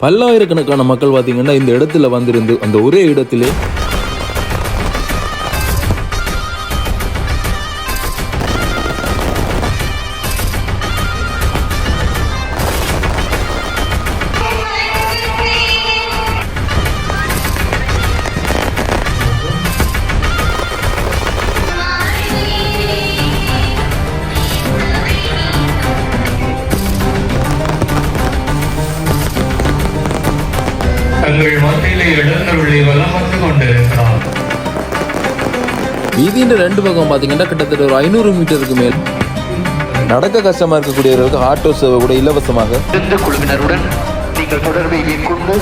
பல்லாயிரக்கணக்கான மக்கள் பார்த்தீங்கன்னா இந்த இடத்துல வந்திருந்து அந்த ஒரே இடத்திலே வீதியின் ரெண்டு பக்கம் பார்த்தீங்கன்னா கிட்டத்தட்ட ஒரு ஐநூறு மீட்டருக்கு மேல். நடக்க கஷ்டமா இருக்கக்கூடியவர்களுக்கு ஆட்டோ சேவை கூட இலவசமாக. இருந்த குழுவினருடன் நீங்கள் தொடர்பை மேற்கொண்டு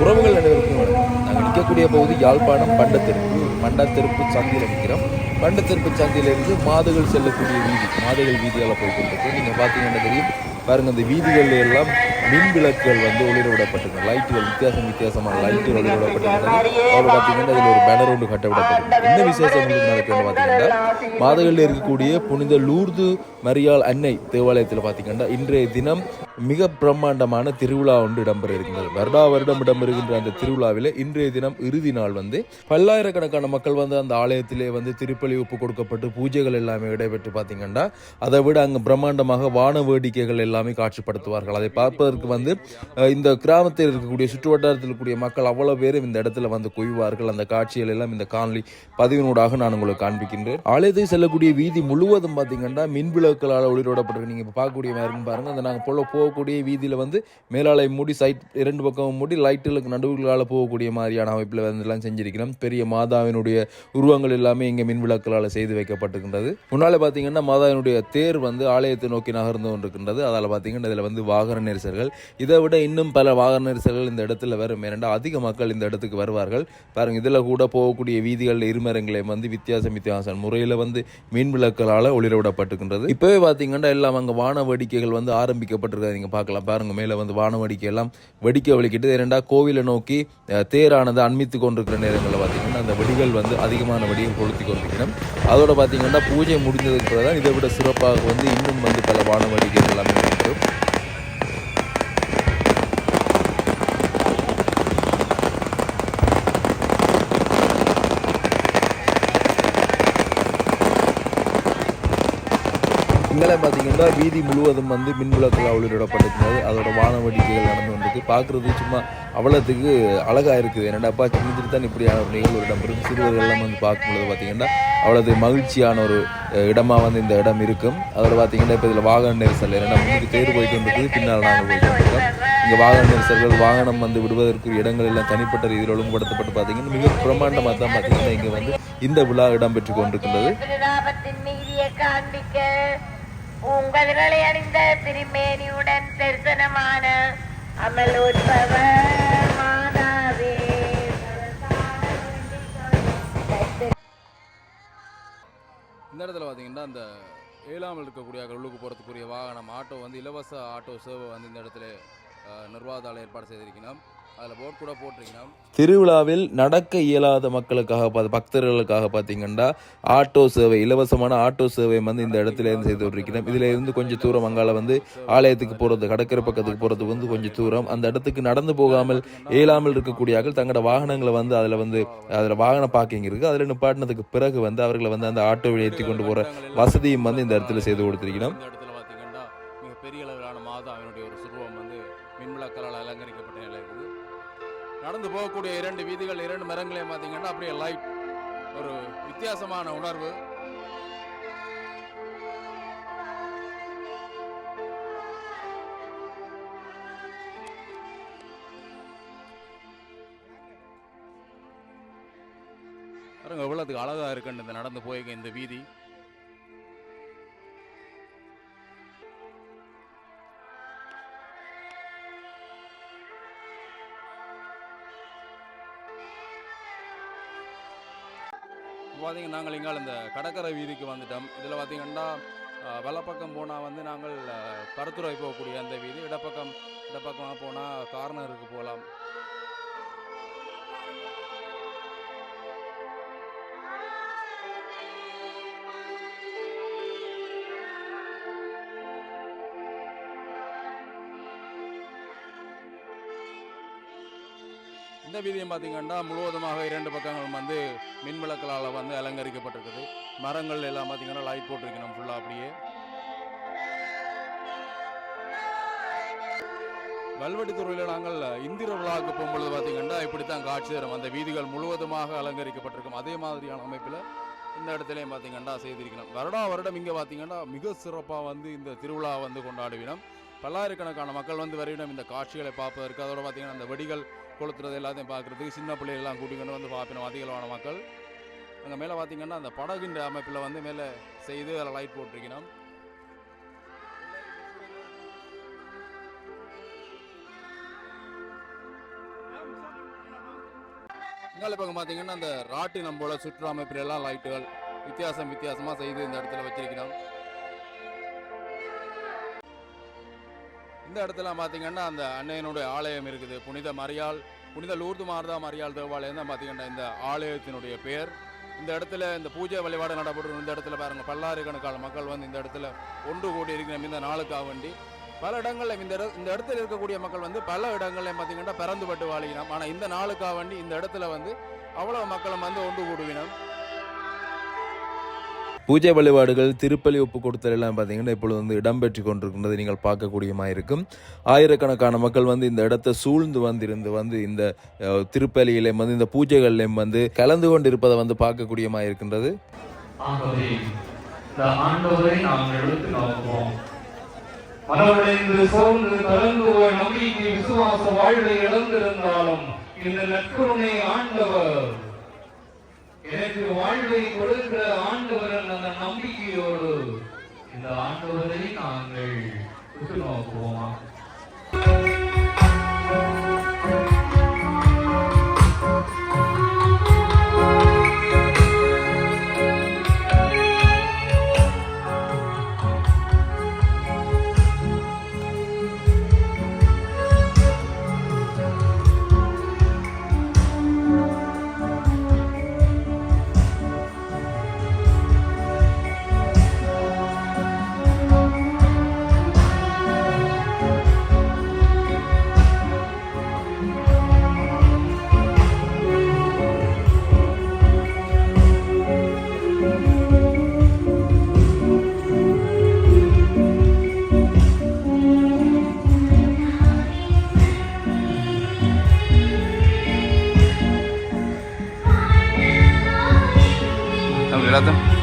உறவுகள் அனைவருக்கும். நாங்கள் நிற்கக்கூடிய பகுதி யாழ்ப்பாணம் பண்டத்தெருப்பு பண்டத்தெருப்பு சந்தியில் நிற்கிறோம். பண்டத்தெருப்பு சந்தியிலிருந்து மாதுகள் செல்லக்கூடிய வீதி மாதுகள் வீதியால் போய் கொண்டிருக்கு நீங்கள் பார்த்தீங்கன்னா தெரியும்? பாருங்க இந்த வீதிகளில் எல்லாம் மின் விளக்குகள் வந்து ஒளிரவிடப்பட்டிருக்கு. லைட்டுகள் வித்தியாசம் வித்தியாசமான லைட்டுகள் ஒளிரவிடப்பட்டிருக்கிறது அப்புறம் பார்த்தீங்கன்னா இதில் ஒரு பேனர் ஒன்று கட்ட விடப்பட்டிருக்கு என்ன விசேஷம் உங்களுக்கு நடக்குன்னு பார்த்தீங்கன்னா மாதகளில் இருக்கக்கூடிய புனித லூர்து மரியாள் அன்னை தேவாலயத்தில் பார்த்தீங்கன்னா இன்றைய தினம் மிக பிரம்மாண்டமான திருவிழா ஒன்று இடம்பெற இருக்கின்றது. வருடா வருடம் இடம்பெறுகின்ற அந்த திருவிழாவில் இன்றைய தினம் இறுதி நாள் வந்து பல்லாயிரக்கணக்கான மக்கள் வந்து அந்த ஆலயத்திலே வந்து திருப்பலி ஒப்பு கொடுக்கப்பட்டு பூஜைகள் எல்லாமே இடைபெற்று பார்த்தீங்கன்னா அதை விட அங்கே பிரம்மாண்டமாக வான வேடிக்கைகள் எல்லாமே காட்சிப்படுத்துவார்கள். அதை பார்ப்பதற்கு வந்து இந்த கிராமத்தில் இருக்கக்கூடிய சுற்று வட்டாரத்தில் இருக்கக்கூடிய மக்கள் அவ்வளோ பேரும் இந்த இடத்துல வந்து குவிவார்கள். அந்த காட்சிகள் எல்லாம் இந்த காணொலி பதிவினூடாக நான் உங்களுக்கு காண்பிக்கின்றேன். ஆலயத்தை செல்லக்கூடிய வீதி முழுவதும் பார்த்தீங்கன்னா மின் விளக்குகளால் ஒளிரோடப்பட்டிருக்கு. நீங்கள் இப்போ பார்க்கக்கூடிய மாதிரி பாருங்கள் அந்த நாங்கள் போல போகக்கூடிய வீதியில் வந்து மேலாலை மூடி சைட் இரண்டு பக்கமும் மூடி லைட்டுகளுக்கு நடுவுகளால் போகக்கூடிய மாதிரியான அமைப்பில் வந்து எல்லாம் செஞ்சிருக்கிறோம். பெரிய மாதாவினுடைய உருவங்கள் எல்லாமே இங்கே மின் விளக்குகளால் செய்து வைக்கப்பட்டிருக்கின்றது. முன்னால் பார்த்தீங்கன்னா மாதாவினுடைய தேர் வந்து ஆலயத்தை நோக்கி நகர்ந்து கொண்டிருக்கின்றது. அதால் பார்த்தீங்கன்னா இதில் வந்து வாகன நெரிசல்கள். இதை விட இன்னும் பல வாகன நெரிசல்கள் இந்த இடத்துல வரும். ஏனென்றால் அதிக மக்கள் இந்த இடத்துக்கு வருவார்கள். பாருங்கள் இதில் கூட போகக்கூடிய வீதிகளில் இருமரங்களை வந்து வித்தியாசம் வித்தியாசம். முறையில் வந்து மின் விளக்குகளால் ஒளிரவிடப்பட்டிருக்கின்றது. இப்போவே பார்த்தீங்கன்னா எல்லாம் அங்கே வான வேடிக்கைகள் வந்து ஆரம்பிக்கப்பட்டிருக்காங்க நீங்கள் பார்க்கலாம் பாருங்க. மேலே வந்து வான எல்லாம் வெடிக்க வலிக்கிட்டு இரண்டா கோவிலை நோக்கி தேரானது அண்மித்து கொண்டிருக்கிற நேரங்களில் பார்த்தீங்கன்னா அந்த வெடிகள் வந்து அதிகமான வெடியை கொளுத்தி கொண்டிருக்கிறோம் அதோட பார்த்தீங்கன்னா பூஜை முடிஞ்சதுக்கு பிறகு தான் இதை விட சிறப்பாக வந்து இன்னும் வந்து பல வானவடிக்கைகள் எல்லாமே இங்கே பார்த்தீங்கன்னா வீதி முழுவதும் வந்து மின் விளக்குகள் ஒளிரிடப்பட்டிருக்கிறது அதோட வான வடிக்கைகள் நடந்து வந்திருக்கு பார்க்குறது சும்மா அவ்வளோத்துக்கு அழகாக இருக்குது. என்னடாப்பா சின்னத்தில் தான் இப்படியான ஒரு நிகழ்வு இடம்பெறும் சிறுவர்கள் எல்லாம் வந்து பார்க்கும்பொழுது பார்த்தீங்கன்னா அவ்வளோது மகிழ்ச்சியான ஒரு இடமாக வந்து இந்த இடம் இருக்கும். அதோட பார்த்திங்கன்னா இப்போ இதில் வாகன நெரிசல் என்னடா முன்னுக்கு தேர் போயிட்டு இருக்குது பின்னால் நாங்கள் போயிட்டு வந்திருக்கோம் இங்கே வாகன நெரிசல்கள் வாகனம் வந்து விடுவதற்கு இடங்கள் எல்லாம் தனிப்பட்ட ரீதியில் ஒழுங்குபடுத்தப்பட்டு பார்த்தீங்கன்னா மிக பிரமாண்டமாக தான் பார்த்திங்கன்னா இங்கே வந்து இந்த விழா இடம்பெற்று கொண்டிருக்கின்றது. திருநாமத்தின் விரலை அணிந்த திருமேனியுடன் தரிசனமான அமலோற்பவ மாதாவே இந்த இடத்துல பார்த்தீங்கன்னா அந்த ஏழாமல் இருக்கக்கூடிய உள்ளுக்கு போகிறதுக்குரிய வாகனம் ஆட்டோ வந்து இலவச ஆட்டோ சேவை வந்து இந்த இடத்துல நிர்வாகத்தால் ஏற்பாடு செய்திருக்கணும் அதில் கூட போட்டிருக்கணும் திருவிழாவில் நடக்க இயலாத மக்களுக்காக பார்த்து பக்தர்களுக்காக பார்த்தீங்கன்னா ஆட்டோ சேவை இலவசமான ஆட்டோ சேவை வந்து இந்த இடத்துல இருந்து செய்து விட்டுருக்கிறோம் இதில் இருந்து கொஞ்சம் தூரம் அங்கால வந்து ஆலயத்துக்கு போகிறது கடற்கரை பக்கத்துக்கு போகிறது வந்து கொஞ்சம் தூரம். அந்த இடத்துக்கு நடந்து போகாமல் இயலாமல் இருக்கக்கூடியவர்கள் தங்களோட வாகனங்களை வந்து அதில் வந்து அதில் வாகன பார்க்கிங் இருக்குது அதில் நிப்பாட்டினதுக்கு பிறகு வந்து அவர்களை வந்து அந்த ஆட்டோவில் ஏற்றி கொண்டு போகிற வசதியும் வந்து இந்த இடத்துல செய்து கொடுத்துருக்கிறோம். நடந்து போகக்கூடிய இரண்டு வீதிகள் இரண்டு மரங்களையும் பார்த்தீங்கன்னா அப்படியே லைட் ஒரு வித்தியாசமான உணர்வு. பாருங்க எவ்வளோத்துக்கு அழகா இருக்குன்னு இந்த நடந்து போய் இந்த வீதி. பார்த்தீங்கன்னா நாங்கள் இங்கே இந்த கடற்கரை வீதிக்கு வந்துட்டோம். இதில் பார்த்தீங்கன்னா வலப்பக்கம் போனால் வந்து நாங்கள் கருத்துரை பருத்துறை போகக்கூடிய அந்த வீதி இடப்பக்கம் இடப்பக்கமாக போனால் கார்னருக்கு போகலாம். இந்த வீதியும் பார்த்தீங்கன்னா முழுவதுமாக இரண்டு பக்கங்களும் வந்து மின்விளக்களால் வந்து அலங்கரிக்கப்பட்டிருக்குது. மரங்கள் எல்லாம் பார்த்தீங்கன்னா லைட் போட்டிருக்கணும் ஃபுல்லாக அப்படியே. வல்வெட்டித்துறையில் நாங்கள் இந்திர விழாவுக்கு போகும்பொழுது பார்த்திங்கன்னா இப்படித்தான் காட்சி தரும். அந்த வீதிகள் முழுவதுமாக அலங்கரிக்கப்பட்டிருக்கும். அதே மாதிரியான அமைப்பில் இந்த இடத்துலையும் பார்த்தீங்கன்னா செய்திருக்கணும். வருடா வருடம் இங்கே பார்த்திங்கன்னா மிக சிறப்பாக வந்து இந்த திருவிழா வந்து கொண்டாடுவினோம். பல்லாயிரக்கணக்கான மக்கள் வந்து வரையிடம் இந்த காட்சிகளை பார்ப்பதற்கு. அதோட பார்த்திங்கன்னா அந்த வெடிகள் கொளுத்துறது எல்லாத்தையும் பார்க்குறதுக்கு சின்ன பிள்ளைகள்லாம் கூட்டிக்கொண்டு வந்து பார்ப்பினோம் அதிகளவான மக்கள். அங்கே மேலே பார்த்திங்கன்னா அந்த படகுன்ற அமைப்பில் வந்து மேலே செய்து அதில் லைட் போட்டிருக்கணும். இங்கால பக்கம் பார்த்தீங்கன்னா அந்த ராட்டினம் போல சுற்று அமைப்பில் எல்லாம் லைட்டுகள் வித்தியாசம் வித்தியாசமாக செய்து இந்த இடத்துல வச்சிருக்கிறோம் இந்த இடத்துல பார்த்தீங்கன்னா அந்த அன்னையனுடைய ஆலயம் இருக்குது. புனித மரியாள் புனித லூர்து மார்தா மரியாள் தேவாலயம் தான் பார்த்தீங்கன்னா இந்த ஆலயத்தினுடைய பெயர் இந்த இடத்துல இந்த பூஜை வழிபாடு நடைபெற்று இந்த இடத்துல பாருங்க பல்லாயிரக்கணக்கான மக்கள் வந்து இந்த இடத்துல ஒன்று கூடி இருக்கிற இந்த நாளுக்காக வேண்டி பல இடங்களில் இந்த இட- இந்த இடத்துல இருக்கக்கூடிய மக்கள் வந்து பல இடங்களில் பார்த்தீங்கன்னா பிறந்துபட்டு வாழினோம் ஆனால் இந்த நாளுக்காக வேண்டி இந்த இடத்துல வந்து அவ்வளோ மக்களும் வந்து ஒன்று கூடுவினோம் பூஜை வழிபாடுகள் திருப்பலி ஒப்பு கொடுத்தல் எல்லாம் பார்த்தீங்கன்னா இப்பொழுது வந்து இடம்பெற்று கொண்டிருக்கின்றது. நீங்கள் பார்க்கக்கூடியமாக இருக்கும். ஆயிரக்கணக்கான மக்கள் வந்து இந்த இடத்தை சூழ்ந்து வந்திருந்து வந்து இந்த திருப்பலியிலையும் வந்து இந்த பூஜைகள்லையும் வந்து கலந்து கொண்டு இருப்பதை வந்து பார்க்கக்கூடியமாக இருக்கின்றது. மனவடைந்து சோர்ந்து கலந்து போய் நம்பிக்கை விசுவாச வாழ்வை இழந்திருந்தாலும் இந்த நற்கருணை ஆண்டவர் எனக்கு வாழ்வை கொடுக்கிற ஆண்டவர் அந்த நம்பிக்கையோடு இந்த ஆண்டவரை நாங்கள் உற்று நோக்குவோமா? எல்லாத்தையும்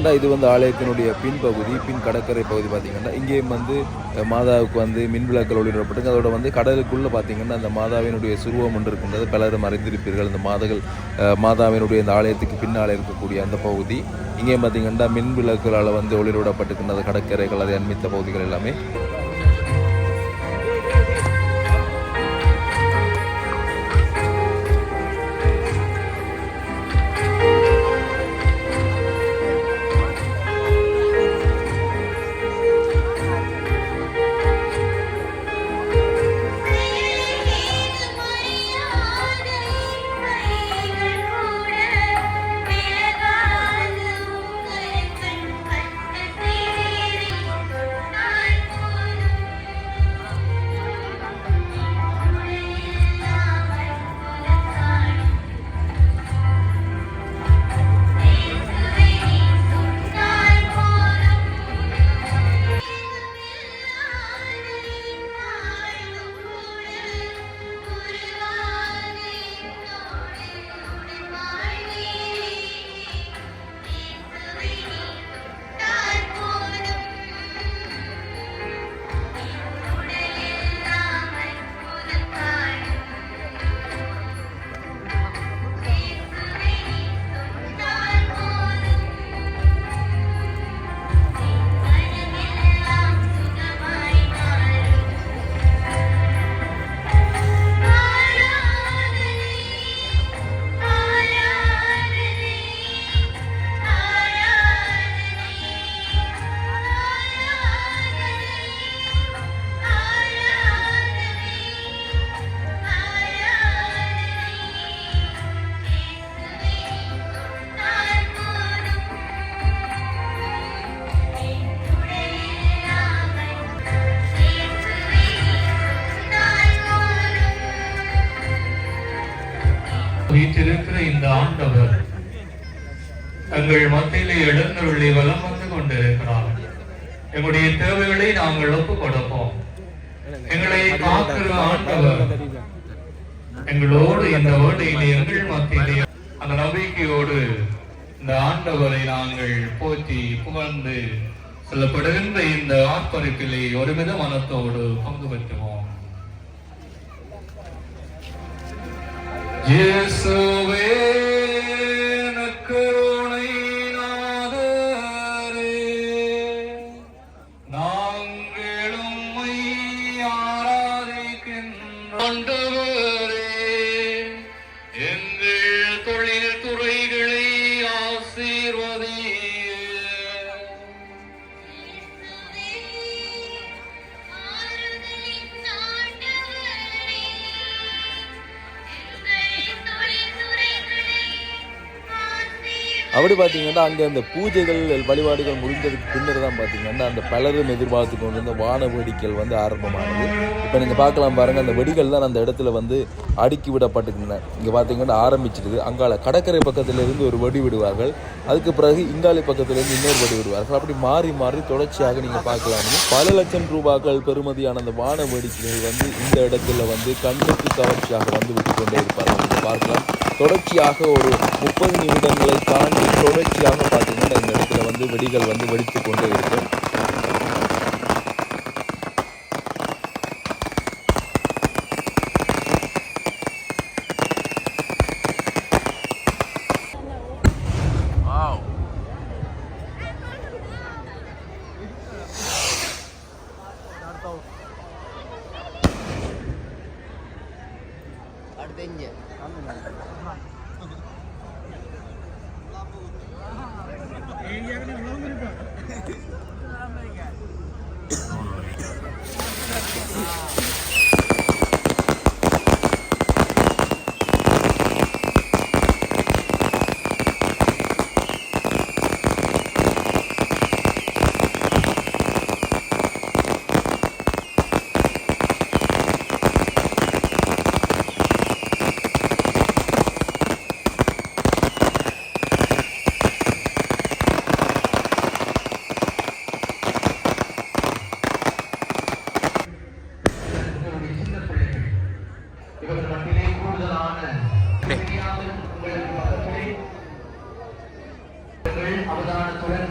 பார்த்தீங்கன்னா இது வந்து ஆலயத்தினுடைய பின்பகுதி பின் கடற்கரை பகுதி பார்த்தீங்கன்னா இங்கேயும் வந்து மாதாவுக்கு வந்து மின் விளக்கல் ஒளிரப்பட்டு அதோட வந்து கடலுக்குள்ளே பார்த்தீங்கன்னா அந்த மாதாவினுடைய சுருவம் ஒன்று இருக்கின்றது பலரும் அறிந்திருப்பீர்கள் இந்த மாதங்கள் மாதாவினுடைய அந்த ஆலயத்துக்கு பின்னால் இருக்கக்கூடிய அந்த பகுதி. இங்கேயும் பார்த்தீங்கன்னா மின் விளக்குகளால் வந்து ஒளிரவிடப்பட்டிருக்கின்றது கடற்கரைகள் அதை அண்மித்த பகுதிகள் எல்லாமே. எங்கள் மத்தியிலே எழுந்தருளி வலம் வந்து கொண்டிருக்கிறார் எங்களுடைய தேவைகளை நாங்கள் ஒப்பு கொடுப்போம். எங்களை காக்கிற ஆண்டவர் எங்களோடு இந்த வேட்டையிலே எங்கள் மத்தியிலே அந்த நம்பிக்கையோடு இந்த ஆண்டவரை நாங்கள் போற்றி புகழ்ந்து சொல்லப்படுகின்ற இந்த ஆர்ப்பரிப்பிலே ஒருமித மனத்தோடு பங்கு பெற்றுவோம். இயேசுவே அப்படி பார்த்தீங்கன்னா அங்கே அந்த பூஜைகள் வழிபாடுகள் முடிந்ததுக்கு பின்னர் தான் பார்த்தீங்கன்னா அந்த பலரும் எதிர்பார்த்து கொண்டிருந்த வான வேடிக்கைகள் வந்து ஆரம்பமானது. இப்போ நீங்கள் பார்க்கலாம் பாருங்கள் அந்த வெடிகள் தான் அந்த இடத்துல வந்து அடுக்கி விடப்பட்டுக்கின்றன இங்கே பார்த்தீங்கன்னா ஆரம்பிச்சிருது அங்கால கடற்கரை பக்கத்திலிருந்து ஒரு வெடி விடுவார்கள். அதுக்கு பிறகு இங்காலி பக்கத்திலிருந்து இன்னொரு வெடி விடுவார்கள். அப்படி மாறி மாறி தொடர்ச்சியாக நீங்கள் பார்க்கலாம். பல லட்சம் ரூபாய்கள் பெறுமதியான அந்த வான வேடிக்கைகள் வந்து இந்த இடத்துல வந்து கண்ணுக்கு கவர்ச்சியாக வந்து விட்டு கொண்டே இருப்பார்கள். நீங்கள் பார்க்கலாம். தொடர்ச்சியாக ஒரு முப்பது நிமிடங்களை தாண்டி தொடர்ச்சியாக பார்த்தீங்கன்னா இந்த இடத்துல வந்து வெடிகள் வந்து வெடித்து கொண்டே இருக்கும் இவர்கள் மத்தியிலே கூடுதலான உங்களுக்கு பக்கத்திலே உங்கள் அவதானத்துடன்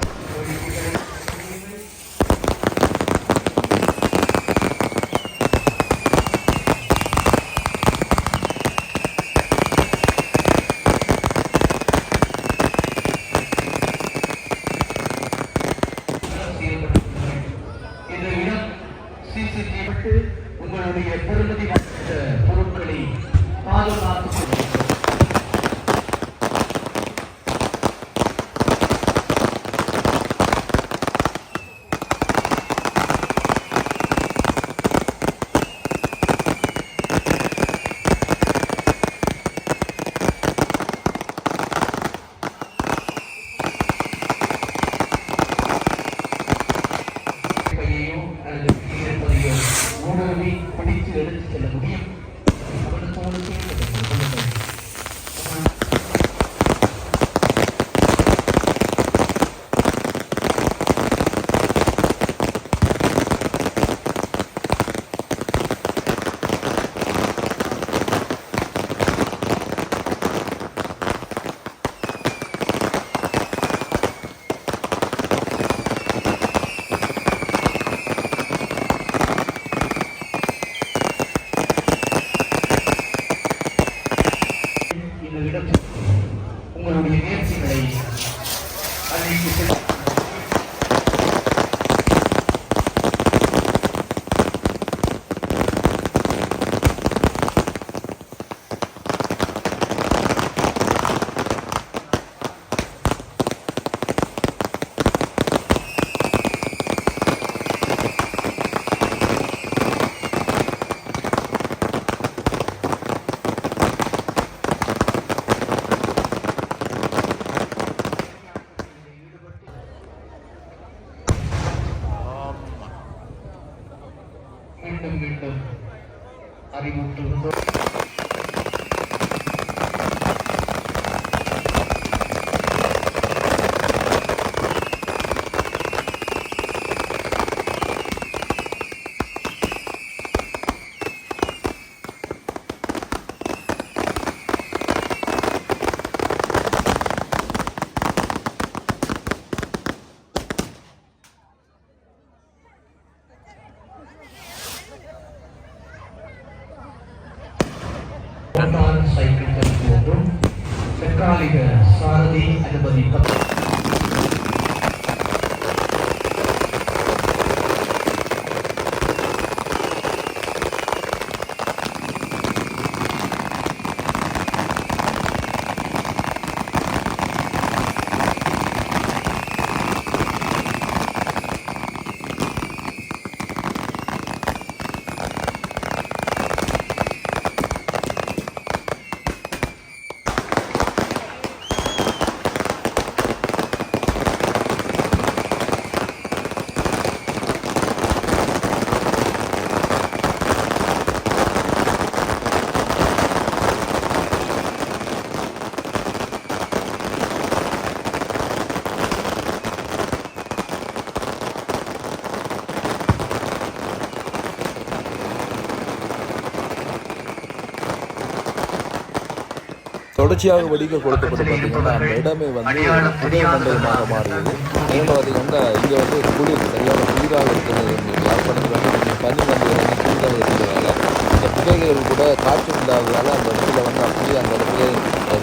தொடர்ச்சியாக வெடிக்க கொடுக்கப்பட்டு பார்த்தீங்கன்னா அந்த இடமே வந்து புகை மண்டலமாக மாறியது. ஏன்னு பார்த்தீங்கன்னா இங்கே வந்து குளிர் சரியான குளிராக இருக்கிறது யாழ்ப்பாணத்தில் வந்து பனி வந்து குளிராக இருக்கிறதால இந்த புகைகள் கூட காற்று இல்லாததால் அந்த இடத்துல வந்து அப்படியே அந்த இடத்துல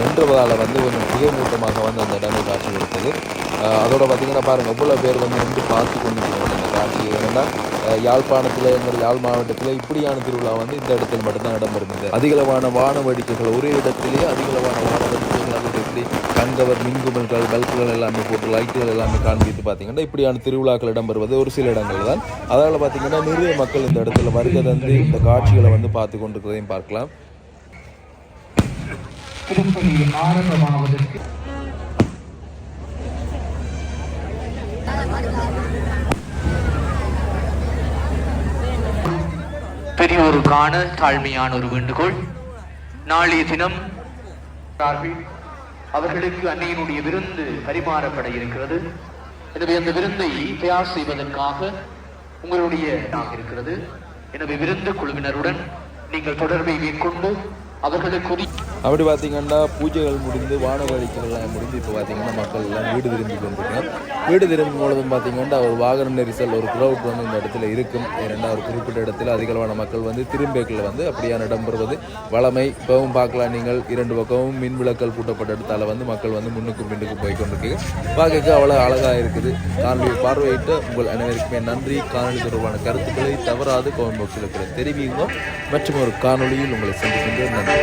நின்றதால் வந்து கொஞ்சம் புகை மூட்டமாக வந்து அந்த இடமே காட்சி கொடுத்தது. அதோட பார்த்தீங்கன்னா பாருங்கள் எவ்வளோ பேர் வந்து நின்று பார்த்து கொண்டு இந்த காட்சியை ஏன்னா யாழ்ப்பாணத்தில் எங்கள் யாழ் மாவட்டத்தில் இப்படியான திருவிழா வந்து இந்த இடத்தில் மட்டும்தான் இடம்பெறுகிறது. அதிகளவான வான வேடிக்கைகள் ஒரே இடத்திலேயே அதிகளவான வான வேடிக்கைகள் அது எப்படி கண்கவர் மின்குமல்கள் பல்புகள் எல்லாமே போட்டு லைட்டுகள் எல்லாமே காண்பித்து பார்த்தீங்கன்னா இப்படியான திருவிழாக்கள் இடம்பெறுவது ஒரு சில இடங்கள் தான் அதனால் பார்த்தீங்கன்னா நிறைய மக்கள் இந்த இடத்துல வருகை தந்து இந்த காட்சிகளை வந்து பார்த்து கொண்டிருக்கிறதையும் பார்க்கலாம். ஆரம்பமாவதற்கு பெரியோருக்கான தாழ்மையான ஒரு வேண்டுகோள். நாளைய தினம் அவர்களுக்கு அன்னையினுடைய விருந்து பரிமாறப்பட இருக்கிறது. எனவே அந்த விருந்தை தயார் செய்வதற்காக உங்களுடைய இருக்கிறது. எனவே விருந்து குழுவினருடன் நீங்கள் தொடர்பை மேற்கொண்டு அவர்களுக்குரிய அப்படி பார்த்தீங்கன்னா பூஜைகள் முடிந்து வானவழிக்கெல்லாம் முடிந்து இப்போ பார்த்திங்கன்னா மக்கள் எல்லாம் வீடு திரும்பி கொண்டிருக்காங்க வீடு திரும்பும் பொழுதும் பார்த்திங்கன்னா ஒரு வாகன நெரிசல் ஒரு க்ரௌட் வந்து இந்த இடத்துல இருக்கும். ஏன்னா ஒரு குறிப்பிட்ட இடத்துல அதிகளவான மக்கள் வந்து திரும்பேக்கில் வந்து அப்படியான இடம்பெறுவது வளமை இப்போவும் பார்க்கலாம் நீங்கள் இரண்டு பக்கமும் மின் விளக்கல் பூட்டப்பட்ட இடத்தால் வந்து மக்கள் வந்து முன்னுக்கும் பின்னுக்கும் போய் கொண்டிருக்கு பார்க்க அவ்வளோ அழகாக இருக்குது. காணொலியை பார்வையிட்டு உங்கள் அனைவருக்குமே நன்றி. காணொலி தொடர்பான கருத்துக்களை தவறாது கமெண்ட் பாக்ஸில் தெரிவிங்க மற்றும் ஒரு காணொலியில் உங்களை சந்திக்கின்றேன். நன்றி.